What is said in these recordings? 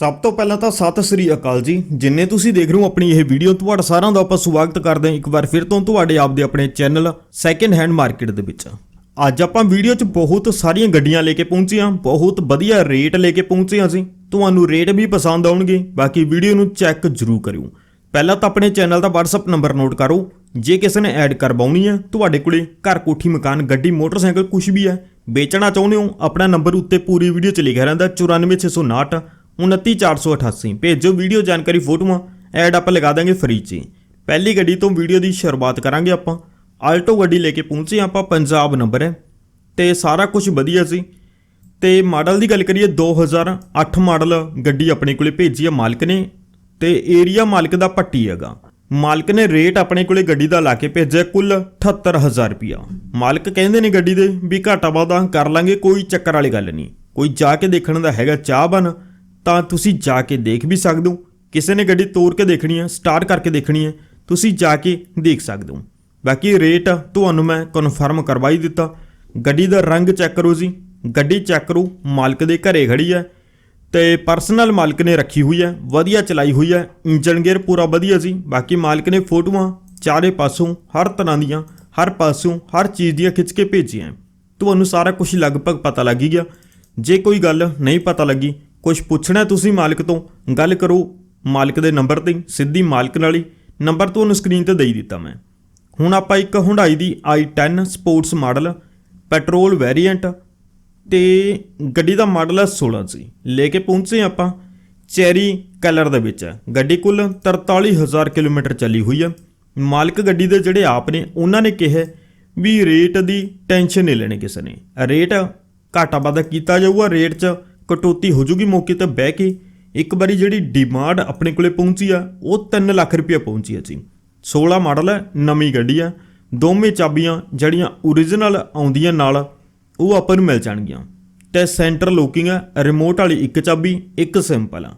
ਸਭ ਤੋਂ ਪਹਿਲਾਂ ਤਾਂ ਸਤਿ ਸ੍ਰੀ ਅਕਾਲ ਜੀ। ਜਿੰਨੇ ਤੁਸੀਂ ਦੇਖ ਰਹੇ ਹੋ ਆਪਣੀ ਇਹ ਵੀਡੀਓ, ਤੁਹਾਡਾ ਸਾਰਿਆਂ ਦਾ ਆਪਾਂ ਸਵਾਗਤ ਕਰਦੇ ਹਾਂ ਇੱਕ ਵਾਰ ਫਿਰ ਤੋਂ ਤੁਹਾਡੇ ਆਪ ਦੇ ਆਪਣੇ ਚੈਨਲ ਸੈਕੰਡ ਹੈਂਡ ਮਾਰਕੀਟ ਦੇ ਵਿੱਚ। ਅੱਜ ਆਪਾਂ ਵੀਡੀਓ 'ਚ ਬਹੁਤ ਸਾਰੀਆਂ ਗੱਡੀਆਂ ਲੈ ਕੇ ਪਹੁੰਚੇ ਹਾਂ, ਬਹੁਤ ਵਧੀਆ ਰੇਟ ਲੈ ਕੇ ਪਹੁੰਚੇ ਹਾਂ ਅਸੀਂ। ਤੁਹਾਨੂੰ ਰੇਟ ਵੀ ਪਸੰਦ ਆਉਣਗੇ, ਬਾਕੀ ਵੀਡੀਓ ਨੂੰ ਚੈੱਕ ਜ਼ਰੂਰ ਕਰਿਓ। ਪਹਿਲਾਂ ਤਾਂ ਆਪਣੇ ਚੈਨਲ ਦਾ WhatsApp ਨੰਬਰ ਨੋਟ ਕਰੋ। ਜੇ ਕਿਸੇ ਨੇ ਐਡ ਕਰਵਾਉਣੀ ਹੈ, ਤੁਹਾਡੇ ਕੋਲੇ ਘਰ ਕੋਠੀ, ਮਕਾਨ, ਗੱਡੀ, ਮੋਟਰਸਾਈਕਲ ਕੁਝ ਵੀ ਹੈ, ਵੇਚਣਾ ਚਾਹੁੰਦੇ ਹੋ, ਆਪਣਾ ਨੰਬਰ ਉੱਤੇ ਪੂਰੀ ਵੀਡੀਓ 'ਚ ਲਿਖਿਆ ਰਹਿੰਦਾ 94659 29488 ਭੇਜੋ ਵੀਡੀਓ ਜਾਣਕਾਰੀ ਫੋਟੋਆਂ, ਐਡ ਆਪਾਂ ਲਗਾ ਦਾਂਗੇ ਫ੍ਰੀ 'ਚ ਪਹਿਲੀ ਗੱਡੀ ਤੋਂ ਵੀਡੀਓ ਦੀ ਸ਼ੁਰੂਆਤ ਕਰਾਂਗੇ ਆਪਾਂ। ਆਲਟੋ ਗੱਡੀ ਲੈ ਕੇ ਪਹੁੰਚੇ ਆਪਾਂ, ਪੰਜਾਬ ਨੰਬਰ ਹੈ। ਤੇ ਸਾਰਾ ਕੁਝ ਵਧੀਆ ਸੀ। ਤੇ ਮਾਡਲ ਦੀ ਗੱਲ ਕਰੀਏ 2008 ਮਾਡਲ ਗੱਡੀ ਆਪਣੇ ਕੋਲੇ ਭੇਜੀ ਹੈ ਮਾਲਕ ਨੇ। ਤੇ ਏਰੀਆ ਮਾਲਕ ਦਾ ਪੱਟੀ ਹੈਗਾ। ਮਾਲਕ ਨੇ ਰੇਟ ਆਪਣੇ ਕੋਲੇ ਗੱਡੀ ਦਾ ਲਾ ਕੇ ਭੇਜਿਆ ਕੁੱਲ 78000 ਰੁਪਿਆ ਮਾਲਕ ਕਹਿੰਦੇ ਨੇ ਗੱਡੀ ਦੇ ਵੀ ਘਾਟਾ ਵਾਧਾ ਕਰ ਲਾਂਗੇ, ਕੋਈ ਚੱਕਰ ਵਾਲੀ ਗੱਲ ਨਹੀਂ। ਕੋਈ ਜਾ ਕੇ ਦੇਖਣ ਦਾ ਹੈਗਾ ਚਾਹ ਬਣ ਤਾਂ ਤੁਸੀਂ ਜਾ ਕੇ ਦੇਖ ਵੀ ਸਕਦੇ ਹੋ। ਕਿਸੇ ਨੇ ਗੱਡੀ ਤੋੜ ਕੇ ਦੇਖਣੀ ਹੈ ਸਟਾਰਟ ਕਰਕੇ ਦੇਖਣੀ ਹੈ, ਤੁਸੀਂ ਜਾ ਕੇ ਦੇਖ ਸਕਦੇ ਹੋ। ਬਾਕੀ ਰੇਟ ਤੁਹਾਨੂੰ ਮੈਂ ਕਨਫਰਮ ਕਰਵਾਈ ਦਿੱਤਾ। ਗੱਡੀ ਦਾ ਰੰਗ ਚੈੱਕ ਕਰੋ ਜੀ। ਗੱਡੀ ਚੈੱਕ ਕਰੋ, ਮਾਲਕ ਦੇ ਘਰੇ ਖੜੀ ਹੈ ਤੇ ਪਰਸਨਲ ਮਾਲਕ ਨੇ ਰੱਖੀ ਹੋਈ ਹੈ, ਵਧੀਆ ਚਲਾਈ ਹੋਈ ਹੈ ਇੰਜਨ ਗੇਅਰ ਪੂਰਾ ਵਧੀਆ ਸੀ ਬਾਕੀ ਮਾਲਕ ਨੇ ਫੋਟੋਆਂ ਚਾਰੇ ਪਾਸੋਂ, ਹਰ ਤਰ੍ਹਾਂ ਦੀਆਂ, ਹਰ ਪਾਸੋਂ, ਹਰ ਚੀਜ਼ ਦੀਆਂ ਖਿੱਚ ਕੇ ਭੇਜੀਆਂ। ਤੁਹਾਨੂੰ ਸਾਰਾ ਕੁਝ ਲਗਭਗ ਪਤਾ ਲੱਗ ਗਿਆ। ਜੇ ਕੋਈ ਗੱਲ ਨਹੀਂ ਪਤਾ ਲੱਗੀ ਕੁਝ ਪੁੱਛਣਾ ਤੁਸੀਂ ਮਾਲਕ ਤੋਂ, ਗੱਲ ਕਰੋ ਮਾਲਕ ਦੇ ਨੰਬਰ ਤੇ, ਸਿੱਧੀ ਮਾਲਕ ਨਾਲ ਹੀ। ਨੰਬਰ ਤੁਹਾਨੂੰ ਸਕਰੀਨ ਤੇ ਦੇਈ ਦਿੱਤਾ ਮੈਂ। ਹੁਣ ਆਪਾਂ ਇੱਕ ਹੁੰਡਾਈ ਦੀ i10 sports model petrol variant ਤੇ ਗੱਡੀ ਦਾ ਮਾਡਲ ਹੈ 16 ਸੀ। ਲੈ ਕੇ ਪਹੁੰਚੇ ਆਪਾਂ, ਚੈਰੀ ਕਲਰ ਦੇ ਵਿੱਚ। ਹੈ ਗੱਡੀ ਕੁੱਲ 43000 ਕਿਲੋਮੀਟਰ ਚੱਲੀ ਹੋਈ ਹੈ ਮਾਲਕ ਗੱਡੀ ਦੇ ਜਿਹੜੇ ਆਪ ਨੇ, ਉਹਨਾਂ ਨੇ ਕਿਹਾ ਵੀ ਰੇਟ ਦੀ ਟੈਨਸ਼ਨ ਨਹੀਂ ਲੈਣੀ ਕਿਸੇ ਨੇ। ਰੇਟ ਘਾਟਾ ਵਾਧਾ ਕੀਤਾ ਜਾਊਗਾ ਰੇਟ 'ਚ ਕਟੌਤੀ ਹੋ ਜੂਗੀ ਮੌਕੇ ਤੇ ਬਹਿ ਕੇ, ਇੱਕ ਵਾਰੀ ਜਿਹੜੀ ਡਿਮਾਂਡ ਆਪਣੇ ਕੋਲੇ ਪਹੁੰਚੀ ਆ, ਉਹ 3 ਲੱਖ ਰੁਪਏ ਪਹੁੰਚੀ ਆ ਜੀ। 16 ਮਾਡਲ ਹੈ ਨਵੀਂ ਗੱਡੀ ਆ, ਦੋਵੇਂ ਚਾਬੀਆਂ ਜਿਹੜੀਆਂ origignal ਆਉਂਦੀਆਂ ਨਾਲ, ਉਹ ਆਪਾਂ ਨੂੰ ਮਿਲ ਜਾਣਗੀਆਂ। ਤੇ ਸੈਂਟਰ ਲੋਕਿੰਗ ਹੈ ਰਿਮੋਟ ਵਾਲੀ ਇੱਕ ਚਾਬੀ, ਇੱਕ ਸਿੰਪਲ ਆ।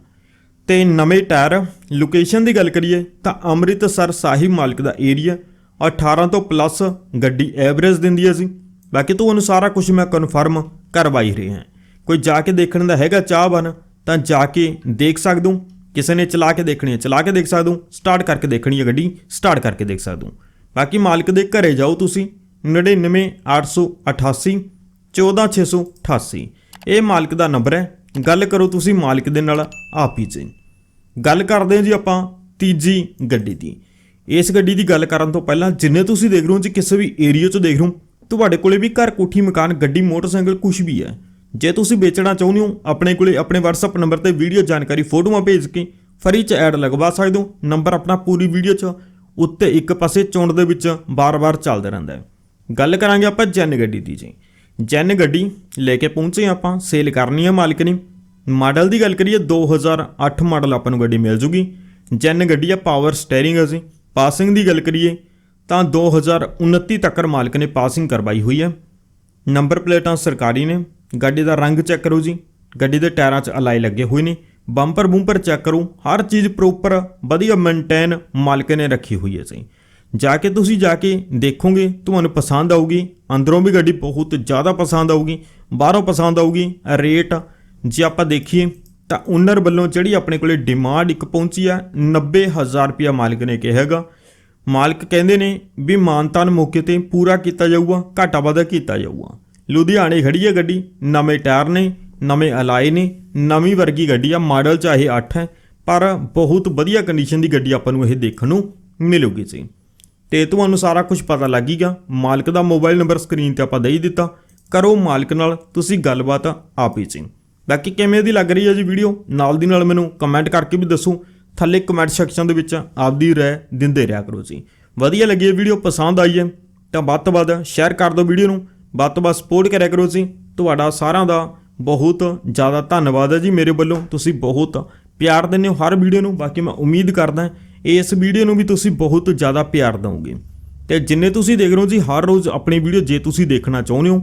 ਤੇ ਨਵੇਂ ਟਾਇਰ ਲੋਕੇਸ਼ਨ ਦੀ ਗੱਲ ਕਰੀਏ, ਤਾਂ ਅੰਮ੍ਰਿਤਸਰ ਸਾਹਿਬ ਮਾਲਕ ਦਾ ਏਰੀਆ 18 ਤੋਂ ਪਲੱਸ ਗੱਡੀ ਐਵਰੇਜ ਦਿੰਦੀ ਹੈ ਜੀ। ਬਾਕੀ ਤੁਹਾਨੂੰ ਸਾਰਾ ਕੁਝ ਮੈਂ ਕਨਫਰਮ ਕਰਵਾਈ ਰਹੇ। ਹਾਂ ਕੋਈ ਜਾ ਕੇ ਦੇਖਣ ਦਾ ਹੈਗਾ ਚਾਹ ਬਨ, ਤਾਂ ਜਾ ਕੇ ਦੇਖ ਸਕਦੇ। ਹੋ ਕਿਸੇ ਨੇ ਚਲਾ ਕੇ ਦੇਖਣੀ ਹੈ, ਚਲਾ ਕੇ ਦੇਖ ਸਕਦੇ। ਹੋ ਸਟਾਰਟ ਕਰਕੇ ਦੇਖਣੀ ਹੈ ਗੱਡੀ, ਸਟਾਰਟ ਕਰਕੇ ਦੇਖ ਸਕਦੇ। ਹੋ ਬਾਕੀ ਮਾਲਕ ਦੇ ਘਰੇ ਜਾਓ ਤੁਸੀਂ 99888 14688 ਇਹ ਮਾਲਕ ਦਾ ਨੰਬਰ ਹੈ। ਗੱਲ ਕਰੋ ਤੁਸੀਂ ਮਾਲਕ ਦੇ ਨਾਲ, ਆਪ ਹੀ ਜੀ ਗੱਲ ਕਰਦੇ ਹਾਂ ਜੀ ਆਪਾਂ ਤੀਜੀ ਗੱਡੀ ਦੀ। ਇਸ ਗੱਡੀ ਦੀ ਗੱਲ ਕਰਨ ਤੋਂ ਪਹਿਲਾਂ ਜਿੰਨੇ ਤੁਸੀਂ ਦੇਖ ਰਹੇ ਹੋ ਜੀ, ਕਿਸੇ ਵੀ ਏਰੀਆ 'ਚ ਦੇਖ ਰਹੇ ਹੋ, ਤੁਹਾਡੇ ਕੋਲੇ ਵੀ ਘਰ ਕੋਠੀ, ਮਕਾਨ, ਗੱਡੀ, ਮੋਟਰਸਾਈਕਲ ਕੁਝ ਵੀ ਹੈ। ਜੇ ਤੁਸੀਂ ਵੇਚਣਾ ਚਾਹੁੰਦੇ ਹੋ, ਆਪਣੇ ਕੋਲੇ ਆਪਣੇ WhatsApp ਨੰਬਰ ਤੇ ਵੀਡੀਓ ਜਾਣਕਾਰੀ ਫੋਟੋਆਂ ਭੇਜ ਕੇ ਫਰੀ ਚ ਐਡ ਲਗਵਾ ਸਕਦੇ ਹੋ। ਨੰਬਰ ਆਪਣਾ ਪੂਰੀ ਵੀਡੀਓ 'ਚ, ਉੱਤੇ ਇੱਕ ਪਾਸੇ ਚੋਣ ਦੇ ਵਿੱਚ ਬਾਰ-ਬਾਰ ਚੱਲਦਾ ਰਹਿੰਦਾ ਹੈ। ਗੱਲ ਕਰਾਂਗੇ ਆਪਾਂ ਜੈਨ ਗੱਡੀ ਦੀ ਜੀ। ਜੈਨ ਗੱਡੀ ਲੈ ਕੇ ਪਹੁੰਚੇ ਆਪਾਂ, ਸੇਲ ਕਰਨੀ ਹੈ ਮਾਲਕ ਨੇ। ਮਾਡਲ ਦੀ ਗੱਲ ਕਰੀਏ 2008 ਮਾਡਲ ਆਪਾਂ ਨੂੰ ਗੱਡੀ ਮਿਲ ਜੂਗੀ। ਜੈਨ ਗੱਡੀ ਆ ਪਾਵਰ ਸਟੀਅਰਿੰਗ ਹੈ ਜੀ। ਪਾਸਿੰਗ ਦੀ ਗੱਲ ਕਰੀਏ, ਤਾਂ 2029 ਤੱਕ ਮਾਲਕ ਨੇ ਪਾਸਿੰਗ ਕਰਵਾਈ ਹੋਈ ਹੈ। ਨੰਬਰ ਪਲੇਟਾਂ ਸਰਕਾਰੀ ਨੇ। ਗੱਡੀ ਦਾ ਰੰਗ ਚੈੱਕ ਕਰੋ ਜੀ। ਗੱਡੀ ਦੇ ਟਾਇਰਾਂ 'ਚ ਅਲਾਈ ਲੱਗੇ ਹੋਏ ਨੇ। ਬੰਪਰ ਬੂੰਪਰ ਚੈੱਕ ਕਰੋ। ਹਰ ਚੀਜ਼ ਪ੍ਰੋਪਰ ਵਧੀਆ ਮੇਨਟੇਨ ਮਾਲਕ ਨੇ ਰੱਖੀ ਹੋਈ ਹੈ ਜੀ। ਜਾ ਕੇ ਤੁਸੀਂ ਜਾ ਕੇ ਦੇਖੋਗੇ, ਤੁਹਾਨੂੰ ਪਸੰਦ ਆਊਗੀ। ਅੰਦਰੋਂ ਵੀ ਗੱਡੀ ਬਹੁਤ ਜ਼ਿਆਦਾ ਪਸੰਦ ਆਊਗੀ, ਬਾਹਰੋਂ ਪਸੰਦ ਆਊਗੀ। ਰੇਟ ਜੇ ਆਪਾਂ ਦੇਖੀਏ ਤਾਂ ਓਨਰ ਵੱਲੋਂ ਜਿਹੜੀ ਆਪਣੇ ਕੋਲੇ ਡਿਮਾਂਡ ਇੱਕ ਪਹੁੰਚੀ ਆ 90000 ਰੁਪਇਆ ਮਾਲਕ ਨੇ ਕਿਹਾ ਮਾਲਕ ਕਹਿੰਦੇ ਨੇ ਵੀ ਮਾਨਤਾਨ ਮੌਕੇ ਤੇ ਪੂਰਾ ਕੀਤਾ ਜਾਊਗਾ, ਘਾਟਾ ਵਾਧਾ ਕੀਤਾ ਜਾਊਗਾ। ਲੁਧਿਆਣੇ ਖੜੀ ਹੈ ਗੱਡੀ। ਨਵੇਂ ਟਾਇਰ ਨੇ, ਨਵੇਂ ਅਲਾਈ ਨੇ, ਨਵੀਂ ਵਰਗੀ ਗੱਡੀ ਆ, ਮਾਡਲ ਚਾਹੇ 8 ਹੈ। ਪਰ ਬਹੁਤ ਵਧੀਆ ਕੰਡੀਸ਼ਨ ਦੀ ਗੱਡੀ ਆਪਾਂ ਨੂੰ ਇਹ ਦੇਖਣ ਨੂੰ ਮਿਲੂਗੀ ਜੀ। ਤੇ ਤੁਹਾਨੂੰ ਸਾਰਾ ਕੁਝ ਪਤਾ ਲੱਗੇਗਾ ਮਾਲਕ ਦਾ ਮੋਬਾਈਲ ਨੰਬਰ ਸਕਰੀਨ ਤੇ ਆਪਾਂ ਦੇ ਹੀ ਦਿੱਤਾ। ਕਰੋ ਮਾਲਕ ਨਾਲ ਤੁਸੀਂ ਗੱਲਬਾਤ ਆਪ ਹੀ ਜੀ। ਬਾਕੀ ਕਿਵੇਂ ਦੀ ਲੱਗ ਰਹੀ ਹੈ ਜੀ ਵੀਡੀਓ ਨਾਲ ਦੀ ਨਾਲ ਮੈਨੂੰ ਕਮੈਂਟ ਕਰਕੇ ਵੀ ਦੱਸੋ। ਥੱਲੇ ਕਮੈਂਟ ਸੈਕਸ਼ਨ ਦੇ ਵਿੱਚ ਆਪਦੀ ਰਾਏ ਦਿੰਦੇ ਰਿਹਾ ਕਰੋ ਜੀ। ਵਧੀਆ ਲੱਗੀ ਇਹ ਵੀਡੀਓ ਪਸੰਦ ਆਈ ਹੈ ਤਾਂ ਵੱਧ ਤੋਂ ਵੱਧ ਸ਼ੇਅਰ ਕਰ ਦਿਓ ਵੀਡੀਓ ਨੂੰ। ਵੱਧ ਤੋਂ ਵੱਧ ਸਪੋਰਟ ਕਰਿਆ ਕਰੋ ਜੀ। ਤੁਹਾਡਾ ਸਾਰਿਆਂ ਦਾ ਬਹੁਤ ਜ਼ਿਆਦਾ ਧੰਨਵਾਦ ਹੈ ਜੀ ਮੇਰੇ ਵੱਲੋਂ। ਤੁਸੀਂ ਬਹੁਤ ਪਿਆਰ ਦਿੰਦੇ ਹੋ ਹਰ ਵੀਡੀਓ ਨੂੰ। ਬਾਕੀ ਮੈਂ ਉਮੀਦ ਕਰਦਾ ਇਸ ਵੀਡੀਓ ਨੂੰ ਵੀ ਤੁਸੀਂ ਬਹੁਤ ਜ਼ਿਆਦਾ ਪਿਆਰ ਦਿਓਗੇ। ਤੇ ਜਿੰਨੇ ਤੁਸੀਂ ਦੇਖ ਰਹੇ ਹੋ ਜੀ, ਹਰ ਰੋਜ਼ ਆਪਣੀ ਵੀਡੀਓ ਜੇ ਤੁਸੀਂ ਦੇਖਣਾ ਚਾਹੁੰਦੇ ਹੋ,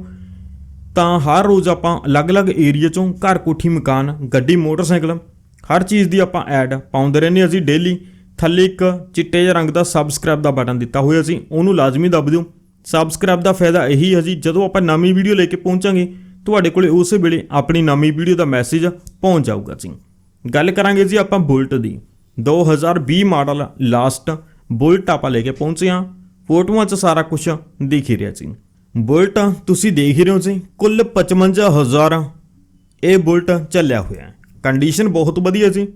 ਤਾਂ ਹਰ ਰੋਜ਼ ਆਪਾਂ ਅਲੱਗ-ਅਲੱਗ ਏਰੀਆ ਚੋਂ ਘਰ ਕੋਠੀ, ਮਕਾਨ, ਗੱਡੀ, ਮੋਟਰਸਾਈਕਲ, ਹਰ ਚੀਜ਼ ਦੀ ਆਪਾਂ ਐਡ ਪਾਉਂਦੇ ਰਹਿੰਦੇ ਹਾਂ ਅਸੀਂ ਡੇਲੀ ਥੱਲੇ ਇੱਕ ਚਿੱਟੇ ਜਿਹੇ ਰੰਗ ਦਾ ਸਬਸਕ੍ਰਾਈਬ ਦਾ ਬਟਨ ਦਿੱਤਾ ਹੋਇਆ ਸੀ। ਉਹਨੂੰ ਲਾਜ਼ਮੀ ਦਬ ਦਿਓ। ਸਬਸਕ੍ਰਾਈਬ ਦਾ ਫਾਇਦਾ ਇਹੀ ਹੈ ਜੀ, ਜਦੋਂ ਆਪਾਂ ਨਵੀਂ ਵੀਡੀਓ ਲੈ ਕੇ ਪਹੁੰਚਾਂਗੇ, ਤੁਹਾਡੇ ਕੋਲੇ ਉਸੇ ਵੇਲੇ ਆਪਣੀ ਨਵੀਂ ਵੀਡੀਓ ਦਾ ਮੈਸੇਜ ਪਹੁੰਚ ਜਾਊਗਾ ਜੀ। ਗੱਲ ਕਰਾਂਗੇ ਜੀ ਆਪਾਂ ਬੁਲਟ ਦੀ। 2020 ਮਾਡਲ ਲਾਸਟ ਬੁਲਟ ਆਪਾਂ ਲੈ ਕੇ ਪਹੁੰਚੇ ਹਾਂ। ਫੋਟੋਆਂ 'ਚ ਸਾਰਾ ਕੁਝ ਦਿਖ ਹੀ ਰਿਹਾ ਜੀ। ਬੁਲਟ ਤੁਸੀਂ ਦੇਖ ਹੀ ਰਹੇ ਹੋ ਜੀ, ਕੁੱਲ 55000 ਇਹ ਬੁਲਟ ਚੱਲਿਆ ਹੋਇਆ ਕੰਡੀਸ਼ਨ ਬਹੁਤ ਵਧੀਆ ਜੀ।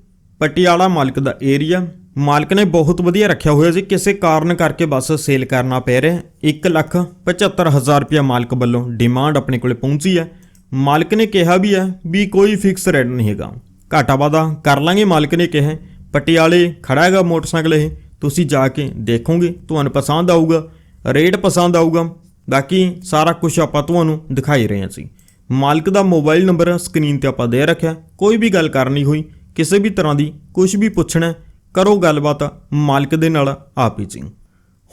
ਪਟਿਆਲਾ ਮਾਲਕ ਦਾ ਏਰੀਆ ਮਾਲਕ ਨੇ ਬਹੁਤ ਵਧੀਆ ਰੱਖਿਆ ਹੋਇਆ ਸੀ। ਕਿਸੇ ਕਾਰਨ ਕਰਕੇ ਬਸ ਸੇਲ ਕਰਨਾ ਪੈ ਰਿਹਾ 1 ਲੱਖ 75000 ਰੁਪਇਆ ਮਾਲਕ ਵੱਲੋਂ ਡਿਮਾਂਡ ਆਪਣੇ ਕੋਲੇ ਪਹੁੰਚੀ ਹੈ। ਮਾਲਕ ਨੇ ਕਿਹਾ ਵੀ ਹੈ ਵੀ ਕੋਈ ਫਿਕਸ ਰੇਟ ਨਹੀਂ ਹੈਗਾ। ਘਾਟਾ ਵਾਦਾ ਕਰ ਲਾਂਗੇ, ਮਾਲਕ ਨੇ ਕਿਹਾ ਪਟਿਆਲੇ ਖੜਾ ਹੈਗਾ ਮੋਟਰਸਾਈਕਲ ਇਹ। ਤੁਸੀਂ ਜਾ ਕੇ ਦੇਖੋਗੇ, ਤੁਹਾਨੂੰ ਪਸੰਦ ਆਊਗਾ। ਰੇਟ ਪਸੰਦ ਆਊਗਾ। ਬਾਕੀ ਸਾਰਾ ਕੁਝ ਆਪਾਂ ਤੁਹਾਨੂੰ ਦਿਖਾਈ ਰਹੇ ਹਾਂ ਸੀ ਮਾਲਕ ਦਾ ਮੋਬਾਈਲ ਨੰਬਰ ਸਕਰੀਨ ਤੇ ਆਪਾਂ ਦੇ ਰੱਖਿਆ। ਕੋਈ ਵੀ ਗੱਲ ਕਰਨੀ ਹੋਈ, ਕਿਸੇ ਵੀ ਤਰ੍ਹਾਂ ਦੀ ਕੁਝ ਵੀ ਪੁੱਛਣਾ ਕਰੋ ਗੱਲਬਾਤ ਮਾਲਕ ਦੇ ਨਾਲ, ਆਪ ਹੀ ਜੀ।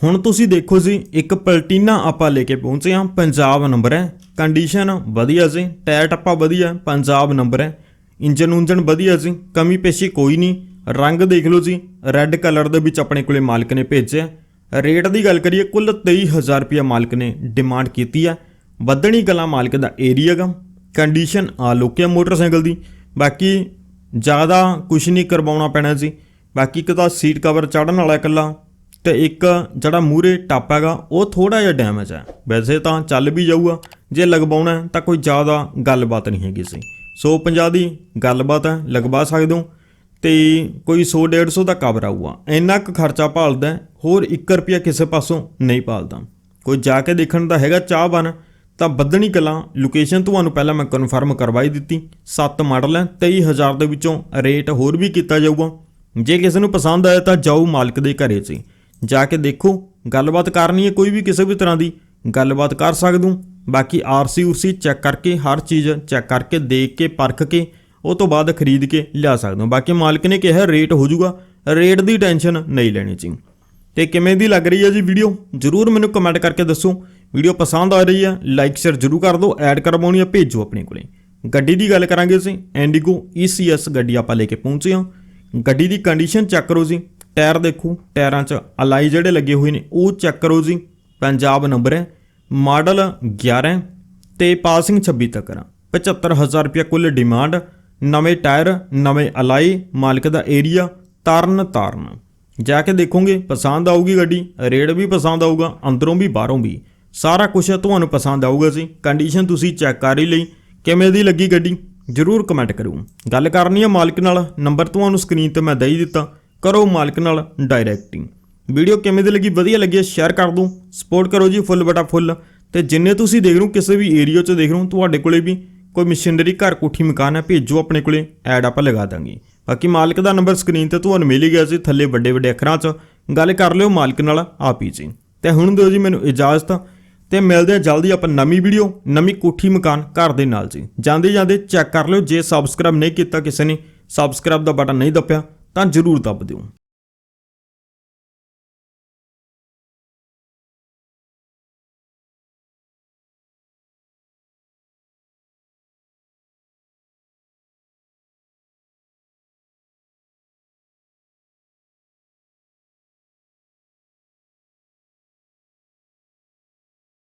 ਹੁਣ ਤੁਸੀਂ ਦੇਖੋ ਜੀ, ਇੱਕ ਪਲਟੀਨਾ ਆਪਾਂ ਲੈ ਕੇ ਪਹੁੰਚੇ ਹਾਂ। ਪੰਜਾਬ ਨੰਬਰ ਹੈ ਕੰਡੀਸ਼ਨ ਵਧੀਆ ਜੀ, ਟਾਇਰ ਟੱਪਾ ਵਧੀਆ, ਪੰਜਾਬ ਨੰਬਰ ਹੈ। ਇੰਜਨ ਉਂਜਨ ਵਧੀਆ ਜੀ, ਕਮੀ ਪੇਸ਼ੀ ਕੋਈ ਨਹੀਂ। ਰੰਗ ਦੇਖ ਲਓ ਜੀ ਰੈੱਡ ਕਲਰ ਦੇ ਵਿੱਚ ਆਪਣੇ ਕੋਲੇ ਮਾਲਕ ਨੇ ਭੇਜਿਆ। ਰੇਟ ਦੀ ਗੱਲ ਕਰੀਏ, ਕੁੱਲ 23000 ਰੁਪਇਆ ਮਾਲਕ ਨੇ ਡਿਮਾਂਡ ਕੀਤੀ ਹੈ ਵੱਧਣੀ ਕਲਾ ਮਾਲਕ ਦਾ ਏਰੀਆ ਗਾ ਕੰਡੀਸ਼ਨ ਆ ਲੋਕਿਆ ਮੋਟਰਸਾਈਕਲ ਦੀ। ਬਾਕੀ ਜ਼ਿਆਦਾ ਕੁਝ ਨਹੀਂ ਕਰਵਾਉਣਾ ਪੈਣਾ ਜੀ। ਬਾਕੀ ਇੱਕ ਤਾਂ ਸੀਟ ਕਵਰ ਚੜਨ ਵਾਲਾ ਇਕੱਲਾ ਤੇ ਇੱਕ ਜਿਹੜਾ ਮੂਰੇ ਟੱਪ ਹੈਗਾ, ਉਹ ਥੋੜਾ ਜਿਹਾ ਡੈਮੇਜ ਹੈ। ਵੈਸੇ ਤਾਂ ਚੱਲ ਵੀ ਜਾਊਗਾ, ਜੇ ਲਗਵਾਉਣਾ ਤਾਂ ਕੋਈ ਜ਼ਿਆਦਾ ਗੱਲਬਾਤ ਨਹੀਂ ਹੈਗੀ ਸੀ। 150 ਦੀ ਗੱਲਬਾਤ ਹੈ, ਲਗਵਾ ਸਕਦੇ ਹੋ ਤੇ ਕੋਈ 100 150 ਦਾ ਕਵਰ ਆਊਗਾ। ਇੰਨਾ ਕੁ ਖਰਚਾ ਭਾਲਦਾ ਹੋਰ 1 ਰੁਪਿਆ ਕਿਸੇ ਪਾਸੋਂ ਨਹੀਂ ਭਾਲਦਾ। ਕੋਈ ਜਾ ਕੇ ਦੇਖਣ ਦਾ ਹੈਗਾ ਚਾਹ ਬਣ, ਤਾਂ ਬੱਦਣੀ ਕਲਾਂ ਲੋਕੇਸ਼ਨ ਤੁਹਾਨੂੰ ਪਹਿਲਾਂ ਮੈਂ ਕਨਫਰਮ ਕਰਵਾਈ ਦਿੱਤੀ। 7 ਮਾਡਲ ਹੈ 23000 ਦੇ ਵਿੱਚੋਂ ਰੇਟ ਹੋਰ ਵੀ ਕੀਤਾ ਜਾਊਗਾ। ਜੇ ਕਿਸੇ ਨੂੰ ਪਸੰਦ ਆਇਆ ਤਾਂ ਜਾਓ ਮਾਲਕ ਦੇ ਘਰੇ 'ਚ ਜਾ ਕੇ ਦੇਖੋ, ਗੱਲਬਾਤ ਕਰਨੀ ਹੈ ਕੋਈ ਵੀ ਕਿਸੇ ਵੀ ਤਰ੍ਹਾਂ ਦੀ, ਗੱਲਬਾਤ ਕਰ ਸਕਦੇ ਹੋ। ਬਾਕੀ ਆਰਸੀ ਉਰਸੀ ਚੈੱਕ ਕਰਕੇ, ਹਰ ਚੀਜ਼ ਚੈੱਕ ਕਰਕੇ, ਦੇਖ ਕੇ, ਪਰਖ ਕੇ, ਉਹ ਤੋਂ ਬਾਅਦ ਖਰੀਦ ਕੇ ਲਿਆ ਸਕਦੇ ਬਾਕੀ ਮਾਲਕ ਨੇ ਕਿਹਾ ਰੇਟ ਹੋ ਜਾਊਗਾ, ਰੇਟ ਦੀ ਟੈਨਸ਼ਨ ਨਹੀਂ ਲੈਣੀ ਚਾਹੀਦੀ ਤੇ ਕਿਵੇਂ ਦੀ ਲੱਗ ਰਹੀ ਹੈ ਜੀ ਵੀਡੀਓ? ਜਰੂਰ ਮੈਨੂੰ ਕਮੈਂਟ ਕਰਕੇ ਦੱਸੋ। ਵੀਡੀਓ ਪਸੰਦ ਆ ਰਹੀ ਹੈ, ਲਾਈਕ, ਸ਼ੇਅਰ ਜਰੂਰ ਕਰ ਦਿਓ, ਐਡ ਕਰਵਾਉਣੀ ਹੈ, ਭੇਜੋ ਆਪਣੇ ਕੋਲੇ। ਗੱਡੀ ਦੀ ਗੱਲ ਕਰਾਂਗੇ ਅਸੀਂ, ਐਂਡੀਗੋ ECS ਗੱਡੀ ਆਪਾਂ ਲੈ ਕੇ ਪਹੁੰਚੇ ਹਾਂ। ਗੱਡੀ ਦੀ ਕੰਡੀਸ਼ਨ ਚੈੱਕ ਕਰੋ ਜੀ। ਟਾਇਰ ਦੇਖੋ ਟਾਇਰਾਂ 'ਚ ਅਲਾਈ ਜਿਹੜੇ ਲੱਗੇ ਹੋਏ ਨੇ, ਉਹ ਚੈੱਕ ਕਰੋ ਜੀ। ਪੰਜਾਬ ਨੰਬਰ ਹੈ ਮਾਡਲ 11 ਤੇ ਪਾਸਿੰਗ 26 ਤੱਕ 75000 ਰੁਪਏ ਕੁੱਲ ਡਿਮਾਂਡ ਨਵੇਂ ਟਾਇਰ ਨਵੇਂ ਅਲਾਈ, ਮਾਲਕ ਦਾ ਏਰੀਆ ਤਰਨ ਤਾਰਨ। ਜਾ ਕੇ ਦੇਖੋਗੇ, ਪਸੰਦ ਆਊਗੀ ਗੱਡੀ, ਰੇਟ ਵੀ ਪਸੰਦ ਆਊਗਾ, ਅੰਦਰੋਂ ਵੀ ਬਾਹਰੋਂ ਵੀ। ਸਾਰਾ ਕੁਝ ਤੁਹਾਨੂੰ ਪਸੰਦ ਆਊਗਾ ਜੀ। ਕੰਡੀਸ਼ਨ ਤੁਸੀਂ ਚੈੱਕ ਕਰ ਹੀ ਲਈ, ਕਿਵੇਂ ਦੀ ਲੱਗੀ ਗੱਡੀ? ਜਰੂਰ ਕਮੈਂਟ ਕਰੋ ਗੱਲ ਕਰਨੀ ਹੈ ਮਾਲਕ ਨਾਲ ਨੰਬਰ ਤੁਹਾਨੂੰ ਸਕਰੀਨ ਤੇ ਮੈਂ ਦੇ ਹੀ ਦਿੱਤਾ। ਕਰੋ ਮਾਲਕ ਨਾਲ ਡਾਇਰੈਕਟਿੰਗ ਵੀਡੀਓ ਕਿਵੇਂ ਦੀ ਲੱਗੀ, ਵਧੀਆ ਲੱਗੀ ਸ਼ੇਅਰ ਕਰ ਦਿਓ ਸਪੋਰਟ ਕਰੋ ਜੀ ਫੁੱਲ ਬਟਾ ਫੁੱਲ ਤੇ ਜਿੰਨੇ ਤੁਸੀਂ ਦੇਖ ਰਹੇ ਹੋ, ਕਿਸੇ ਵੀ ਏਰੀਆ 'ਚ ਦੇਖ ਰਹੇ ਹੋ, ਤੁਹਾਡੇ ਕੋਲੇ ਵੀ ਕੋਈ ਮਸ਼ੀਨਰੀ ਘਰ ਕੋਠੀ ਮਕਾਨ ਹੈ, ਭੇਜੋ ਆਪਣੇ ਕੋਲੇ ਐਡ ਆਪਾਂ ਲਗਾ ਦਾਂਗੇ। ਬਾਕੀ ਮਾਲਕ ਦਾ ਨੰਬਰ ਸਕਰੀਨ ਤੇ ਤੁਹਾਨੂੰ ਮਿਲ ਹੀ ਗਿਆ ਸੀ, ਥੱਲੇ ਵੱਡੇ ਵੱਡੇ ਅੱਖਰਾਂ 'ਚ। ਗੱਲ ਕਰ ਲਿਓ ਮਾਲਕ ਨਾਲ, ਆਪ ਹੀ ਜੀ। ਤੇ ਹੁਣ ਦਿਓ ਜੀ ਮੈਨੂੰ ਇਜਾਜ਼ਤ। ਤੇ ਮਿਲਦੇ ਆ ਜਲਦੀ ਆਪਾਂ ਨਵੀਂ ਵੀਡੀਓ, ਨਵੀਂ ਕੋਠੀ ਮਕਾਨ ਘਰ ਦੇ ਨਾਲ ਜੀ। ਜਾਂਦੇ ਜਾਂਦੇ ਚੈੱਕ ਕਰ ਲਿਓ, ਜੇ ਸਬਸਕ੍ਰਾਈਬ ਨਹੀਂ ਕੀਤਾ ਕਿਸੇ ਨੇ ਸਬਸਕ੍ਰਾਈਬ ਦਾ ਬਟਨ ਨਹੀਂ ਦੱਬਿਆ ਤਾਂ ਜਰੂਰ ਦੱਬ ਦਿਓ।